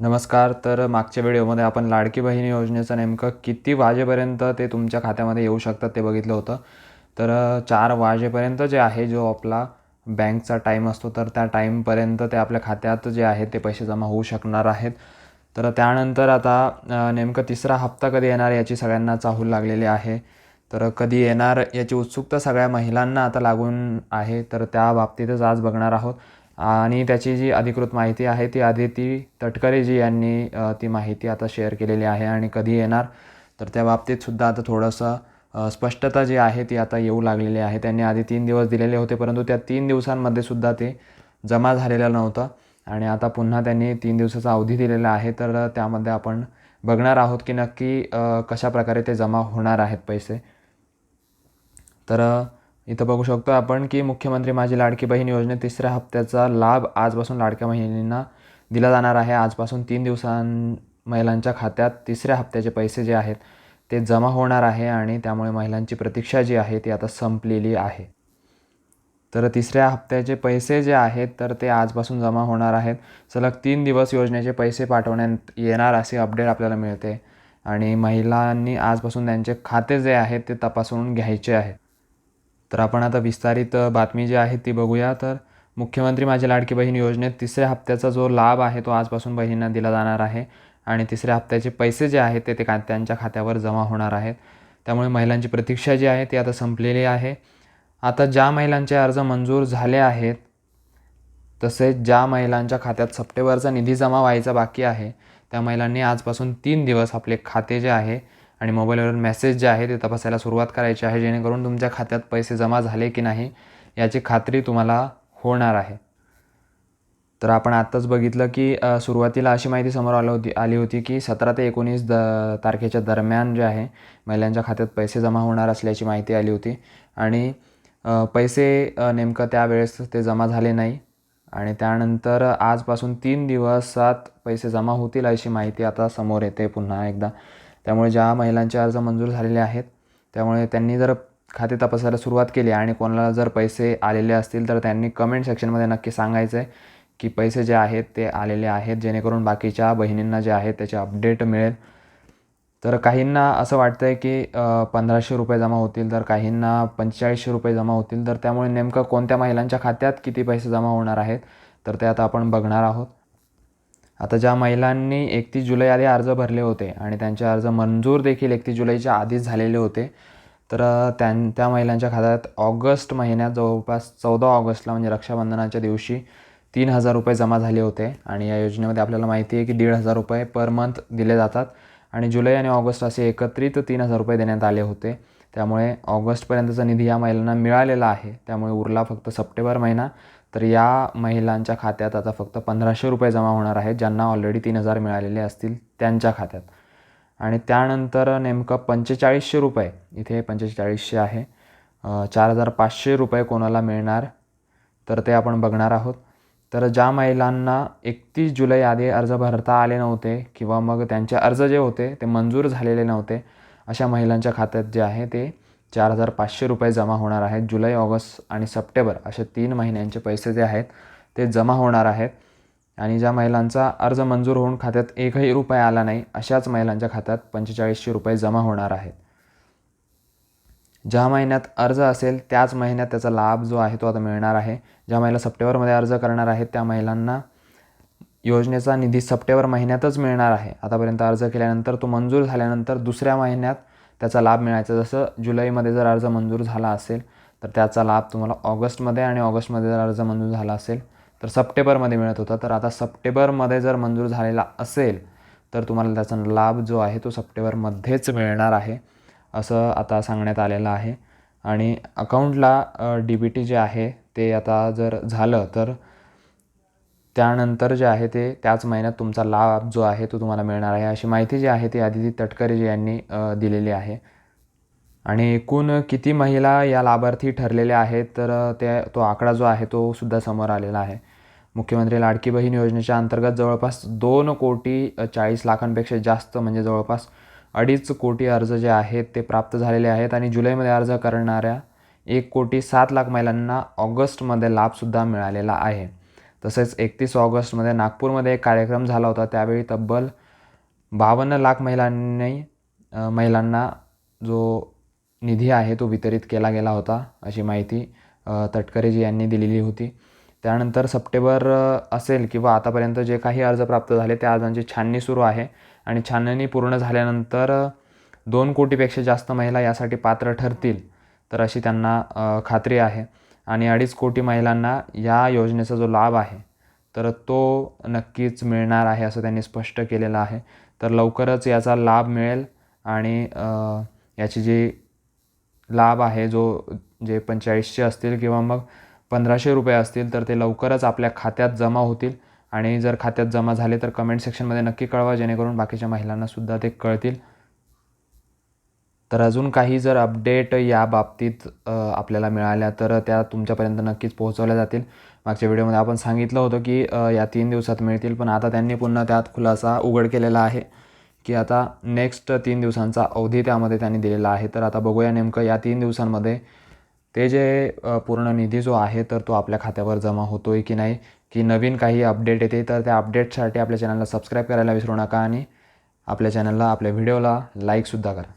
नमस्कार तर मागच्या व्हिडिओमध्ये आपण लाडकी बहीण योजनेचं नेमकं किती वाजेपर्यंत ते तुमच्या खात्यामध्ये येऊ शकतात ते बघितलं होतं. तर चार वाजेपर्यंत जे आहे जो आपला बँकचा टाईम असतो तर त्या टाईमपर्यंत ते आपल्या खात्यात जे आहे ते पैसे जमा होऊ शकणार आहेत. तर त्यानंतर आता नेमकं तिसरा हप्ता कधी येणार याची सगळ्यांना चाहूल लागलेली आहे. तर कधी येणार याची उत्सुकता सगळ्या महिलांना आता लागून आहे तर त्या बाबतीतच आज बघणार आहोत. आणि त्याची जी अधिकृत माहिती आहे ती आदिती तटकरे जी यांनी ती माहिती आता शेअर केलेली आहे आणि कधी येणार तर त्या बाबतीत सुद्धा आता थोडंसं स्पष्टता जी आहे ती आता येऊ लागलेली आहे. त्यांनी आधी तीन दिवस दिलेले होते परंतु त्या तीन दिवसांमध्ये सुद्धा ते जमा झालेलं नव्हतं आणि आता पुन्हा त्यांनी तीन दिवसाचा अवधी दिलेला आहे तर त्यामध्ये आपण बघणार आहोत की नक्की कशाप्रकारे ते जमा होणार आहेत पैसे. तर इथं बघू शकतो आपण की मुख्यमंत्री माझी लाडकी बहीण योजनेत तिसऱ्या हप्त्याचा लाभ आजपासून लाडक्या बहिणींना दिला जाणार आहे. आजपासून तीन दिवसां महिलांच्या खात्यात तिसऱ्या हप्त्याचे पैसे जे आहेत ते जमा होणार आहे आणि त्यामुळे महिलांची प्रतीक्षा जी आहे ती आता संपलेली आहे. तर तिसऱ्या हप्त्याचे पैसे जे आहेत तर ते आजपासून जमा होणार आहेत. सलग तीन दिवस योजनेचे पैसे पाठवण्यात येणार असे अपडेट आपल्याला मिळते आणि महिलांनी आजपासून त्यांचे खाते जे आहेत ते तपासून घ्यायचे आहे तर आपण आता विस्तारित बातमी जी आहे ती बघूया. तर मुख्यमंत्री माझी लाडकी बहीण योजनेत तिसऱ्या हप्त्याचा जो लाभ आहे तो आजपासून बहिणींना दिला जाणार आहे आणि तिसऱ्या हप्त्याचे पैसे जे आहेत ते ते का त्यांच्या खात्यावर जमा होणार आहेत. त्यामुळे महिलांची प्रतीक्षा जी आहे ती आता संपलेली आहे. आता ज्या महिलांचे अर्ज मंजूर झाले आहेत तसेच ज्या महिलांच्या खात्यात सप्टेंबरचा निधी जमा व्हायचा बाकी आहे त्या महिलांनी आजपासून तीन दिवस आपले खाते जे आहे आणि मोबाईलवरून मेसेज जे आहे ते तपासायला सुरुवात करायची आहे जेणेकरून तुमच्या खात्यात पैसे जमा झाले की नाही याची खात्री तुम्हाला होणार आहे. तर आपण आत्ताच बघितलं की सुरुवातीला अशी माहिती समोर आली होती आली होती की सतरा ते एकोणीस द तारखेच्या दरम्यान जे आहे महिलांच्या खात्यात पैसे जमा होणार असल्याची माहिती आली होती. आणि पैसे नेमकं त्यावेळेस ते जमा झाले नाही. आणि त्यानंतर आजपासून तीन दिवसात पैसे जमा होतील अशी माहिती आता समोर येते पुन्हा एकदा. त्यामुळे ज्या महिलांचे अर्ज मंजूर झालेले आहेत त्यामुळे त्यांनी जर खाते तपासायला सुरुवात केली आणि कोणाला जर पैसे आलेले असतील तर त्यांनी कमेंट सेक्शनमध्ये नक्की सांगायचं आहे की पैसे जे आहेत ते आलेले आहेत जेणेकरून बाकीच्या बहिणींना जे आहेत त्याचे अपडेट मिळेल. तर काहींना असं वाटतं आहे की पंधराशे रुपये जमा होतील तर काहींना पंचेचाळीसशे रुपये जमा होतील तर त्यामुळे नेमकं कोणत्या महिलांच्या खात्यात किती पैसे जमा होणार आहेत तर ते आता आपण बघणार आहोत. आता ज्या महिलांनी एकतीस जुलै आधी अर्ज भरले होते आणि त्यांचे अर्ज मंजूर देखील एकतीस जुलैच्या आधीच झालेले होते तर त्यां त्या महिलांच्या खात्यात ऑगस्ट महिन्यात जवळपास चौदा ऑगस्टला म्हणजे रक्षाबंधनाच्या दिवशी तीन हजार रुपये जमा झाले होते आणि या योजनेमध्ये आपल्याला माहिती आहे की दीड हजार रुपये पर मंथ दिले जातात आणि जुलै आणि ऑगस्ट असे एकत्रित तीन हजार रुपये देण्यात आले होते. त्यामुळे ऑगस्टपर्यंतचा निधी या महिलांना मिळालेला आहे. त्यामुळे उरला फक्त सप्टेंबर महिना. तर या महिलांच्या खात्यात आता फक्त पंधराशे रुपये जमा होणार आहेत ज्यांना ऑलरेडी तीन हजार मिळालेले असतील त्यांच्या खात्यात. आणि त्यानंतर नेमकं पंचेचाळीसशे रुपये इथे पंचेचाळीसशे आहे. चार हजार पाचशे रुपये कोणाला मिळणार? तर ते आपण बघणार आहोत. तर ज्या महिलांना एकतीस जुलै आधी अर्ज भरता आले नव्हते किंवा मग त्यांचे अर्ज जे होते ते मंजूर झालेले नव्हते अशा महिलांच्या खात्यात जे आहे ते चार हजार पाचशे रुपये जमा होणार आहेत. जुलै ऑगस्ट आणि सप्टेंबर असे तीन महिन्यांचे पैसे जे आहेत ते जमा होणार आहेत. आणि ज्या महिलांचा अर्ज मंजूर होऊन खात्यात एकही रुपये आला नाही अशाच महिलांच्या खात्यात पंचेचाळीसशे रुपये जमा होणार आहेत. ज्या महिन्यात अर्ज असेल त्याच महिन्यात त्याचा लाभ जो आहे तो आता मिळणार आहे. ज्या महिला सप्टेंबरमध्ये अर्ज करणार आहेत त्या महिलांना योजनेचा निधी सप्टेंबर महिन्यातच मिळणार आहे. आतापर्यंत अर्ज केल्यानंतर तो मंजूर झाल्यानंतर दुसऱ्या महिन्यात त्याचा लाभ मिळायचा. जसं जुलैमध्ये जर अर्ज मंजूर झाला असेल तर त्याचा लाभ तुम्हाला ऑगस्टमध्ये आणि ऑगस्टमध्ये जर अर्ज मंजूर झाला असेल तर सप्टेंबरमध्ये मिळत होता. तर आता सप्टेंबरमध्ये जर मंजूर झालेला असेल तर तुम्हाला त्याचा लाभ जो आहे तो सप्टेंबरमध्येच मिळणार आहे असं आता सांगण्यात आलेलं आहे. आणि अकाउंटला डी बी टी जे आहे ते आता जर झालं तर त्यानंतर जे आहे ते त्याच महिन्यात तुमचा लाभ जो आहे तो तुम्हाला मिळणार आहे. अशी माहिती जी आहे ती आदिती तटकरे जी यांनी दिलेली आहे. आणि एकूण किती महिला या लाभार्थी ठरलेल्या आहेत तर ते तो आकडा जो आहे तो सुद्धा समोर आलेला आहे. मुख्यमंत्री लाडकी बहीण योजनेच्या अंतर्गत जवळपास दोन कोटी चाळीस लाखांपेक्षा जास्त म्हणजे जवळपास अडीच कोटी अर्ज जे आहेत ते प्राप्त झालेले आहेत. आणि जुलैमध्ये अर्ज करणाऱ्या एक कोटी सात लाख महिलांना ऑगस्टमध्ये लाभसुद्धा मिळालेला आहे. तसेच एकतीस ऑगस्टमध्ये नागपूरमध्ये एक कार्यक्रम झाला होता. त्यावेळी तब्बल बावन्न लाख महिलांनी महिलांना जो निधी आहे तो वितरित केला गेला होता अशी माहिती तटकरेजी यांनी दिलेली होती. त्यानंतर सप्टेंबर असेल किंवा आतापर्यंत जे काही अर्ज प्राप्त झाले त्या म्हणजे अर्जांची छाननी सुरू आहे. आणि छाननी पूर्ण झाल्यानंतर दोन कोटीपेक्षा जास्त महिला यासाठी पात्र ठरतील तर अशी त्यांना खात्री आहे. आणि अडीच कोटी महिलांना या योजनेचा जो लाभ आहे तर तो नक्कीच मिळणार आहे असं त्यांनी स्पष्ट केलेलं आहे. तर लवकरच याचा लाभ मिळेल आणि याची जी लाभ आहे जो जे पंचेचाळीसशे असतील किंवा मग पंधराशे रुपये असतील तर ते लवकरच आपल्या खात्यात जमा होतील. आणि जर खात्यात जमा झाले तर कमेंट सेक्शनमध्ये नक्की कळवा जेणेकरून बाकीच्या महिलांनासुद्धा ते कळतील. तर अजून काही जर अपडेट या बाबतीत आपल्याला मिळाल्या तर त्या तुमच्यापर्यंत नक्कीच पोहोचवल्या जातील. मागच्या व्हिडिओमध्ये आपण सांगितलं होतं की या तीन दिवसात मिळतील पण आता त्यांनी पुन्हा त्यात खुलासा उघड केलेला आहे की आता नेक्स्ट तीन दिवसांचा अवधी त्यामध्ये त्यांनी दिलेला आहे. तर आता बघूया नेमकं या तीन दिवसांमध्ये ते जे पूर्ण निधी जो आहे तर तो आपल्या खात्यावर जमा होतो आहे की नाही की नवीन काही अपडेट येते तर त्या अपडेटसाठी आपल्या चॅनलला सबस्क्राईब करायला विसरू नका आणि आपल्या चॅनलला आपल्या व्हिडिओला लाईकसुद्धा करा.